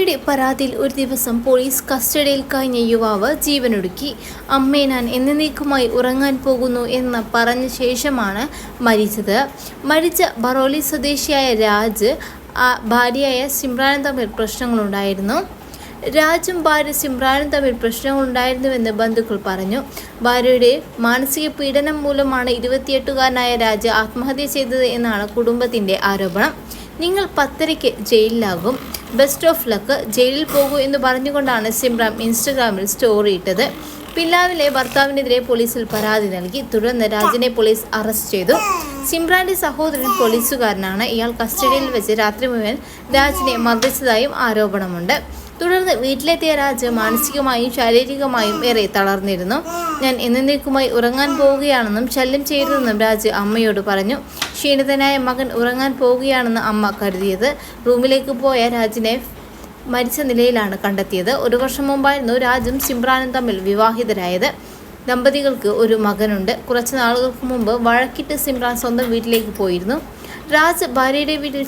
ഭാര്യയുടെ പരാതിയിൽ ഒരു ദിവസം പോലീസ് കസ്റ്റഡിയിൽ കഴിഞ്ഞ യുവാവ് ജീവനൊടുക്കി. അമ്മേ ഞാൻ എന്നേക്കുമായി ഉറങ്ങാൻ പോകുന്നു എന്ന് പറഞ്ഞ ശേഷമാണ് മരിച്ചത്. മരിച്ച ബറോലി സ്വദേശിയായ രാജ് ഭാര്യയായ സിമ്രാനും തമ്മിൽ പ്രശ്നങ്ങളുണ്ടായിരുന്നു. രാജും ഭാര്യ സിമ്രാനും തമ്മിൽ പ്രശ്നങ്ങളുണ്ടായിരുന്നുവെന്ന് ബന്ധുക്കൾ പറഞ്ഞു. ഭാര്യയുടെ മാനസിക പീഡനം മൂലമാണ് ഇരുപത്തിയെട്ടുകാരനായ രാജ് ആത്മഹത്യ ചെയ്തത് എന്നാണ് കുടുംബത്തിന്റെ ആരോപണം. നിങ്ങൾ പത്തരയ്ക്ക് ജയിലിലാകും. ബെസ്റ്റ് ഓഫ് ലക്ക് ജയിലിൽ പോകൂ എന്ന് പറഞ്ഞുകൊണ്ടാണ് സിംറാം ഇൻസ്റ്റഗ്രാമിൽ സ്റ്റോറി ഇട്ടത്. പില്ലാവിലെ ഭർത്താവിനെതിരെ പോലീസിൽ പരാതി നൽകി. തുടർന്ന് രാജിനെ പോലീസ് അറസ്റ്റ് ചെയ്തു. സിംറാന്റെ സഹോദരൻ പോലീസുകാരനാണ്. ഇയാൾ കസ്റ്റഡിയിൽ വെച്ച് രാത്രി മുഴുവൻ രാജിനെ മർദ്ദിച്ചതായും ആരോപണമുണ്ട്. തുടർന്ന് വീട്ടിലെത്തിയ രാജ് മാനസികമായും ശാരീരികമായും ഏറെ തളർന്നിരുന്നു. ഞാൻ എന്നേക്കുമായി ഉറങ്ങാൻ പോവുകയാണെന്നും ശല്യം ചെയ്യരുതെന്നും രാജ് അമ്മയോട് പറഞ്ഞു. ക്ഷീണിതനായ മകൻ ഉറങ്ങാൻ പോവുകയാണെന്ന് അമ്മ കരുതിയത്. റൂമിലേക്ക് പോയ രാജിനെ മരിച്ച നിലയിലാണ് കണ്ടെത്തിയത്. ഒരു വർഷം മുമ്പായിരുന്നു രാജും സിമ്രാനും തമ്മിൽ വിവാഹിതരായത്. ദമ്പതികൾക്ക് ഒരു മകനുണ്ട്. കുറച്ച് നാളുകൾക്ക് മുമ്പ് വഴക്കിട്ട് സിംറാൻ സ്വന്തം വീട്ടിലേക്ക് പോയിരുന്നു. രാജ് ഭാര്യയുടെ വീട്ടിൽ